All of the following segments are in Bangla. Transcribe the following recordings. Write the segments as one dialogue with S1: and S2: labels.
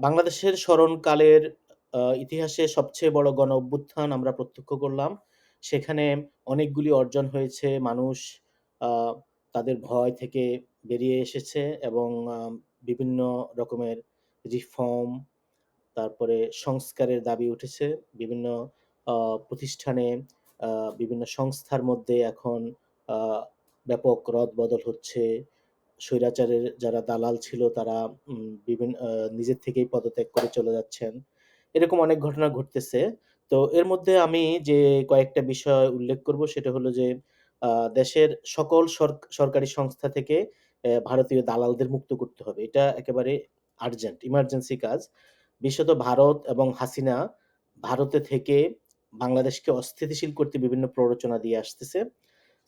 S1: বাংলাদেশের স্মরণকালের ইতিহাসে সবচেয়ে বড় গণ-অভ্যুত্থান আমরা প্রত্যক্ষ করলাম। সেখানে অনেকগুলি অর্জন হয়েছে। মানুষ তাদের ভয় থেকে বেরিয়ে এসেছে এবং বিভিন্ন রকমের রিফর্ম, তারপরে সংস্কারের দাবি উঠেছে। বিভিন্ন প্রতিষ্ঠানে বিভিন্ন সংস্থার মধ্যে এখন ব্যাপক রদবদল হচ্ছে। স্বৈরাচারের যারা দালাল ছিল তারা বিভিন্ন নিজের থেকেই পদত্যাগ করে চলে যাচ্ছেন। এরকম অনেক ঘটনা ঘটতেছে। তো এর মধ্যে আমি যে কয়েকটা বিষয় উল্লেখ করব সেটা হলো যে দেশের সকল সরকারি সংস্থা থেকে ভারতীয় দালালদের মুক্ত করতে হবে। এটা একেবারে আর্জেন্ট, ইমার্জেন্সি কাজ। বিশেষত ভারত এবং হাসিনা ভারতে থেকে বাংলাদেশকে অস্থিতিশীল করতে বিভিন্ন প্ররোচনা দিয়ে আসতেছে।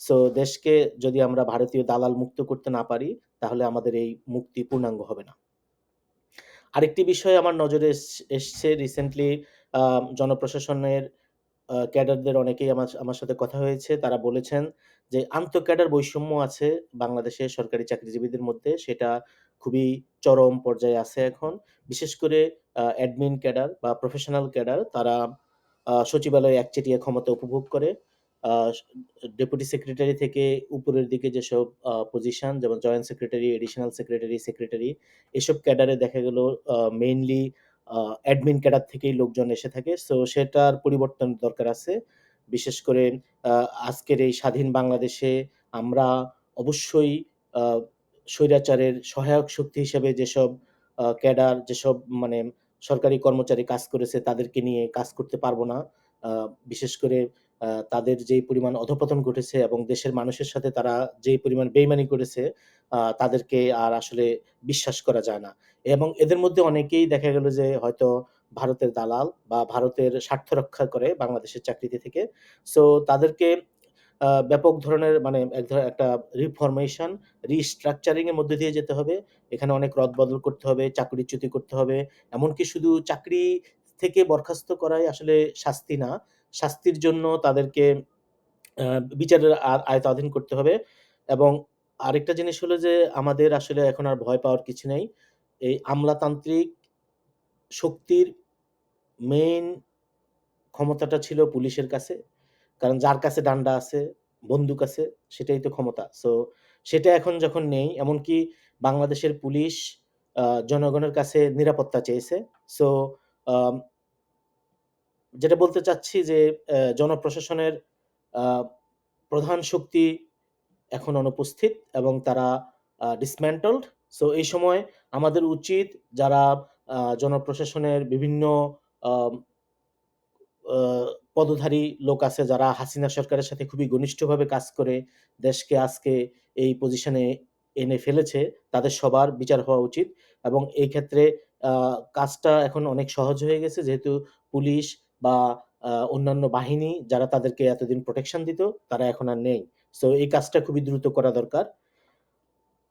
S1: সো দেশকে যদি আমরা ভারতীয় দালাল মুক্ত করতে না পারি, তাহলে আমাদের এই মুক্তি পূর্ণাঙ্গ হবে না। আরেকটি বিষয় আমার নজরে এস এসছে রিসেন্টলি জনপ্রশাসনের ক্যাডারদের অনেকেই আমার আমার সাথে কথা হয়েছে। তারা বলেছেন যে আন্ত-ক্যাডার বৈষম্য আছে বাংলাদেশের সরকারি চাকরিজীবীদের মধ্যে। সেটা খুবই চরম পর্যায়ে আছে এখন। বিশেষ করে অ্যাডমিন ক্যাডার বা প্রফেশনাল ক্যাডার তারা সচিবালয়ে একচেটিয়া ক্ষমতা উপভোগ করে। ডেপুটি সেক্রেটারি থেকে উপরের দিকে যেসব পজিশন যেমন joint secretary, additional secretary, secretary এসব ক্যাডারে দেখা গেল মেইনলি অ্যাডমিন ক্যাডার থেকেই লোকজন এসে থাকে। সো সেটার পরিবর্তন দরকার আছে। বিশেষ করে আজকের এই স্বাধীন বাংলাদেশে আমরা অবশ্যই স্বৈরাচারের সহায়ক শক্তি হিসেবে যেসব ক্যাডার, যেসব মানে সরকারি কর্মচারী কাজ করেছে তাদেরকে নিয়ে কাজ করতে পারব না। বিশেষ করে তাদের যেই পরিমাণ অধঃপতন ঘটেছে এবং দেশের মানুষের সাথে তারা যেই পরিমাণ বেইমানি করেছে, তাদেরকে আর আসলে বিশ্বাস করা যায় না। এবং এদের মধ্যে অনেকেই দেখা গেল যে হয়তো ভারতের দালাল বা ভারতের স্বার্থ রক্ষা করে বাংলাদেশের চাকরিতে থেকে। সো তাদেরকে ব্যাপক ধরনের মানে এক ধরনের একটা রিফরমেশন, রিস্ট্রাকচারিং এর মধ্যে দিয়ে যেতে হবে। এখানে অনেক রদ বদল করতে হবে, চাকরিচ্যুতি করতে হবে। এমনকি শুধু চাকরি থেকে বরখাস্ত করাই আসলে শাস্তি না। শাস্তির জন্য তাদেরকে বিচারের আ আয়ত্তাধীন করতে হবে এবং আরেকটা জিনিস হলো যে আমাদের আসলে এখন আর ভয় পাওয়ার কিছু নেই। এই আমলাতান্ত্রিক শক্তির মেইন ক্ষমতাটা ছিল পুলিশের কাছে। কারণ যার কাছে ডান্ডা আছে, বন্দুক আছে সেটাই তো ক্ষমতা। সো সেটা এখন যখন নেই এমনকি বাংলাদেশের পুলিশ জনগণের কাছে নিরাপত্তা চেয়েছে। সো যেটা বলতে চাচ্ছি যে জনপ্রশাসনের প্রধান শক্তি এখন অনুপস্থিত এবং তারা dismantled সো এই সময় আমাদের উচিত যারা জনপ্রশাসনের বিভিন্ন পদধারী লোক আছে যারা হাসিনা সরকারের সাথে খুবই ঘনিষ্ঠভাবে কাজ করে দেশকে আজকে এই পজিশনে এনে ফেলেছে, তাদের সবার বিচার হওয়া উচিত। এবং এই ক্ষেত্রে কাজটা এখন অনেক সহজ হয়ে গেছে। যেহেতু পুলিশ বা অন্যান্য বাহিনী যারা তাদেরকে এতদিন প্রোটেকশন দিত, তারা এখন আর নেই। সো এই কাজটা খুবই দ্রুত করা দরকার।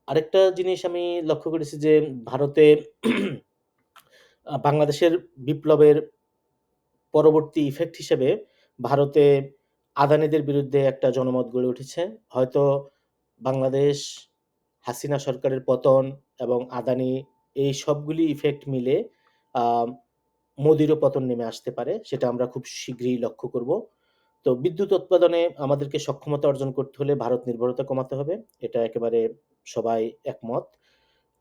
S1: আরেকটা জিনিস আমি লক্ষ্য করেছি যে ভারতে বাংলাদেশের বিপ্লবের পরবর্তী ইফেক্ট হিসেবে ভারতে আদানিদের বিরুদ্ধে একটা জনমত গড়ে উঠেছে। হয়তো বাংলাদেশ, হাসিনা সরকারের পতন এবং আদানি এই সবগুলি ইফেক্ট মিলে মোদিরও পতন নেমে আসতে পারে। সেটা আমরা খুব শীঘ্রই লক্ষ্য করব। তো বিদ্যুৎ উৎপাদনে আমাদেরকে সক্ষমতা অর্জন করতে হলে ভারত নির্ভরতা কমাতে হবে। এটা একেবারে সবাই একমত।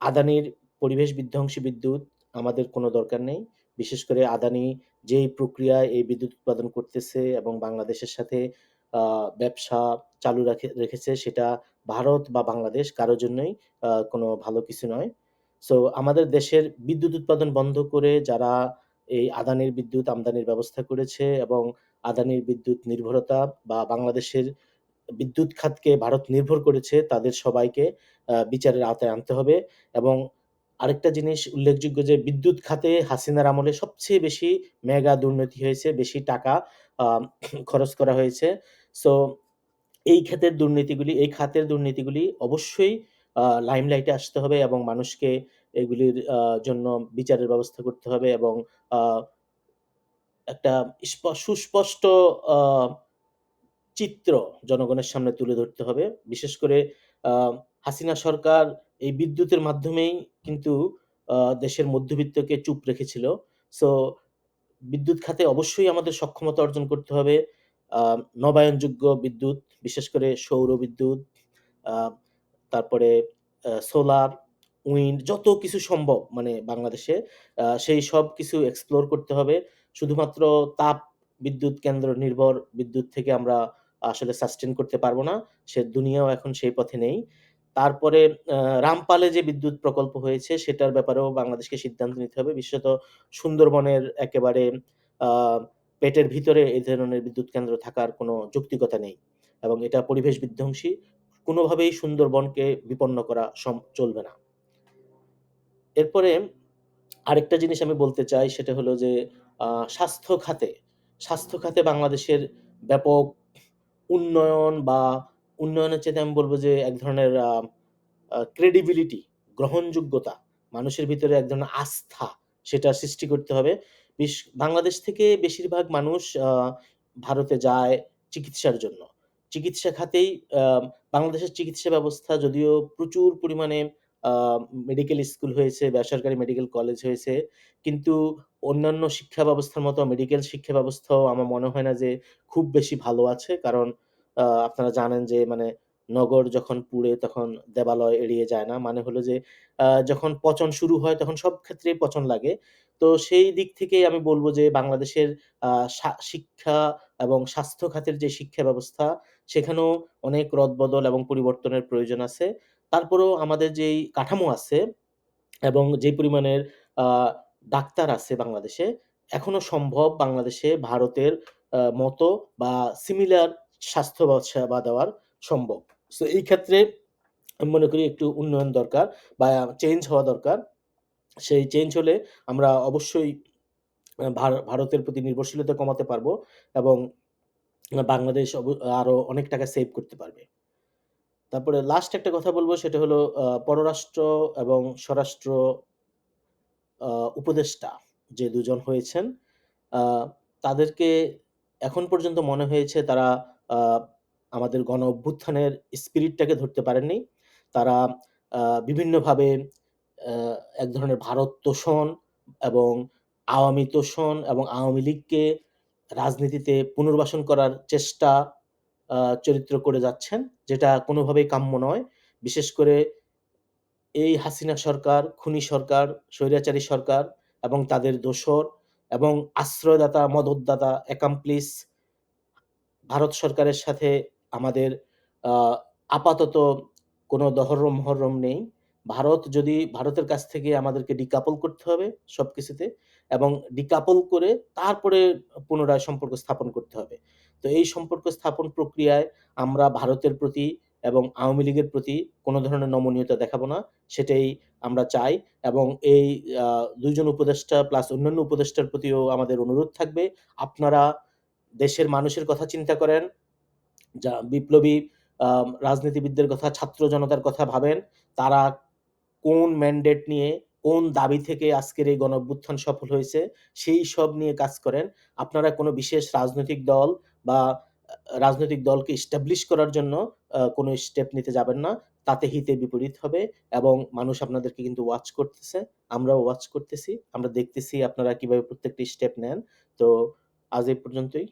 S1: আদানির পরিবেশ বিধ্বংসী বিদ্যুৎ আমাদের কোনো দরকার নেই। বিশেষ করে আদানি যেই প্রক্রিয়ায় এই বিদ্যুৎ উৎপাদন করতেছে এবং বাংলাদেশের সাথে ব্যবসা চালু রাখে, রেখেছে, সেটা ভারত বা বাংলাদেশ কারও জন্যই কোনো ভালো কিছু নয়। সো আমাদের দেশের বিদ্যুৎ উৎপাদন বন্ধ করে যারা এই আদানির বিদ্যুৎ আমদানির ব্যবস্থা করেছে এবং আদানির বিদ্যুৎ নির্ভরতা বা বাংলাদেশের বিদ্যুৎ খাতকে ভারত নির্ভর করেছে তাদের সবাইকে বিচারের আওতায় আনতে হবে এবং আরেকটা জিনিস উল্লেখযোগ্য যে বিদ্যুৎ খাতে হাসিনার আমলে সবচেয়ে বেশি মেগা দুর্নীতি হয়েছে, বেশি টাকা খরচ করা হয়েছে। সো এই খাতের দুর্নীতিগুলি এই খাতের দুর্নীতিগুলি অবশ্যই লাইমলাইটে আসতে হবে এবং মানুষকে এগুলির জন্য বিচারের ব্যবস্থা করতে হবে এবং একটা সুস্পষ্ট চিত্র জনগণের সামনে তুলে ধরতে হবে। বিশেষ করে হাসিনা সরকার এই বিদ্যুতের মাধ্যমেই কিন্তু দেশের মধ্যবিত্তকে চুপ রেখেছিল। সো বিদ্যুৎ খাতে অবশ্যই আমাদের সক্ষমতা অর্জন করতে হবে। নবায়নযোগ্য বিদ্যুৎ, বিশেষ করে সৌর বিদ্যুৎ, তারপরে সোলার, উইন্ড, যত কিছু সম্ভব মানে বাংলাদেশে সেই সব কিছু এক্সপ্লোর করতে হবে। শুধুমাত্র তাপ বিদ্যুৎ কেন্দ্র নির্ভর বিদ্যুৎ থেকে আমরা আসলে সাস্টেইন করতে পারব না। সে দুনিয়াও এখন সেই পথে নেই। তারপরে রামপালে যে বিদ্যুৎ প্রকল্প হয়েছে, সেটার ব্যাপারেও বাংলাদেশকে সিদ্ধান্ত নিতে হবে। বিশেষত সুন্দরবনের একেবারে পেটের ভিতরে এই ধরনের বিদ্যুৎ কেন্দ্র থাকার কোনো যৌক্তিকতা নেই। এবং এটা পরিবেশ বিধ্বংসী। কোনোভাবেই সুন্দরবনকে বিপন্ন করা চলবে না। এরপরে আরেকটা জিনিস আমি বলতে চাই সেটা হলো যে স্বাস্থ্য খাতে, স্বাস্থ্য খাতে বাংলাদেশের ব্যাপক উন্নয়ন বা উন্নয়নের চেয়ে আমি বলব যে এক ধরনের ক্রেডিবিলিটি, গ্রহণযোগ্যতা, মানুষের ভিতরে এক ধরনের আস্থা সেটা সৃষ্টি করতে হবে। বাংলাদেশ থেকে বেশিরভাগ মানুষ ভারতে যায় চিকিৎসার জন্য। চিকিৎসা খাতেই বাংলাদেশের চিকিৎসা ব্যবস্থা যদিও প্রচুর পরিমাণে মেডিকেল স্কুল হয়েছে, বেসরকারি মেডিকেল কলেজ হয়েছে। কিন্তু অন্যান্য শিক্ষা ব্যবস্থার মতো মেডিকেল শিক্ষা ব্যবস্থাও আমার মনে হয় না যে খুব বেশি ভালো আছে। কারণ আপনারা জানেন যে মানে নগর যখন পুড়ে তখন দেবালয় এড়িয়ে যায় না। মানে হলো যে যখন পচন শুরু হয় তখন সব ক্ষেত্রেই পচন লাগে। তো সেই দিক থেকেই আমি বলব যে বাংলাদেশের শিক্ষা এবং স্বাস্থ্য খাতের যে শিক্ষা ব্যবস্থা সেখানেও অনেক রদবদল এবং পরিবর্তনের প্রয়োজন আছে। তারপরেও আমাদের যেই কাঠামো আছে এবং যে পরিমাণের ডাক্তার আছে বাংলাদেশে, এখনও সম্ভব বাংলাদেশে ভারতের মতো বা সিমিলার স্বাস্থ্য সেবা দেওয়ার সম্ভব। সো এই ক্ষেত্রে আমি মনে করি একটু উন্নয়ন দরকার বা চেঞ্জ হওয়া দরকার। সেই চেঞ্জ হলে আমরা অবশ্যই ভারতের প্রতি নির্ভরশীলতা কমাতে পারব এবং বাংলাদেশ অব আরও অনেক টাকা সেভ করতে পারবে। তারপরে লাস্ট একটা কথা বলব সেটা হলো পররাষ্ট্র এবং স্বরাষ্ট্র উপদেষ্টা যে দুজন হয়েছেন, তাদেরকে এখন পর্যন্ত মনে হয়েছে তারা আমাদের গণ অভ্যুত্থানের স্পিরিটটাকে ধরতে পারেননি। তারা বিভিন্নভাবে এক ধরনের ভারত তোষণ এবং আওয়ামী তোষণ এবং আওয়ামী লীগকে রাজনীতিতে পুনর্বাসন করার চেষ্টা চরিত্র করে যাচ্ছেন, যেটা কোনোভাবেই কাম্য নয়। বিশেষ করে এই হাসিনা সরকার, খুনি সরকার, স্বৈরাচারী সরকার এবং তাদের দোসর এবং আশ্রয়দাতা, মদতদাতা অ্যাকামপ্লিস ভারত সরকারের সাথে আমাদের আপাতত কোনো দহরম-মহরম নেই। ভারত যদি ভারতের কাছ থেকে আমাদেরকে decouple করতে হবে সবকিছুতে এবং decouple করে তারপরে পুনরায় সম্পর্ক স্থাপন করতে হবে। তো এই সম্পর্ক স্থাপন প্রক্রিয়ায় আমরা ভারতের প্রতি এবং আওয়ামী লীগের প্রতি কোনো ধরনের নমনীয়তা দেখাবো না। সেটাই আমরা চাই এবং এই আ ২ জন উপদেষ্টা প্লাস অন্যান্য উপদেষ্টার প্রতিও আমাদের অনুরোধ থাকবে। আপনারা দেশের মানুষের কথা চিন্তা করেন। যা বিপ্লবী রাজনীতিবিদদের কথা, ছাত্র জনতার কথা ভাবেন। তারা কোন ম্যান্ডেট নিয়ে, কোন দাবি থেকে আজকের এই গণঅভ্যুত্থান সফল হয়েছে, সেই সব নিয়ে কাজ করেন। আপনারা কোনো বিশেষ রাজনৈতিক দল বা রাজনৈতিক দলকে এস্টাবলিশ করার জন্য কোনো স্টেপ নিতে যাবেন না। তাতে হিতে বিপরীত হবে এবং মানুষ আপনাদেরকে কিন্তু ওয়াচ করতেছে। আমরাও ওয়াচ করতেছি। আমরা দেখতেছি আপনারা কীভাবে প্রত্যেকটি স্টেপ নেন। তো আজ এই পর্যন্তই।